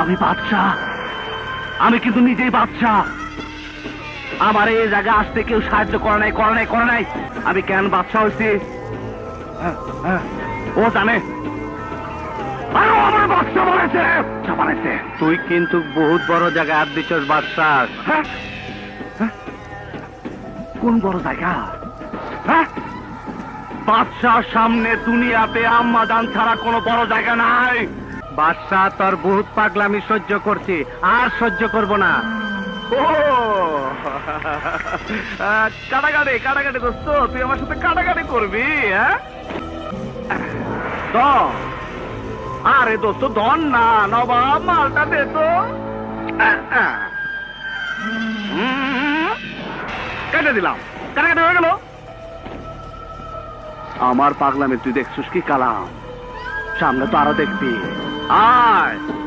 আমি বাদশাহ। আমি কিন্তু নিজেই বাদশাহ। আমার এই জায়গায় আসতে কেউ সাহায্য করে নাই করে নাই করে নাই। আমি কেন বাদশাহ হয়েছি? হ্যাঁ, হ্যাঁ, ও জানে। আরও আমার বাদশাহ বলেছে বাদশাহ বলেছে তুই কিন্তু বহুত বড় জায়গা আর দিচ্ছস বাদশাহ। হ্যাঁ? কোন বড় জায়গা? হ্যাঁ? বাদশাহ সামনে দুনিয়াতে আম্মা জান ছাড়া কোনো বড় জায়গা নাই। বাদশাহ তোর বহুত পাগলামি সহ্য করছি আর সহ্য করব না। ও! কাটাকাটি কাটাকাটি দোস্ত তুই আমার সাথে কাটাকাটি করবি হ্যাঁ? আরে দোস্ত দন না নবাব মালটা দে তো। কেটে দিলাম। কাটাকাটি হয়ে গেল। আমার পাগলামে তুই দেখছিস কি কালাম? সামনে তো আরও দেখবি। ours.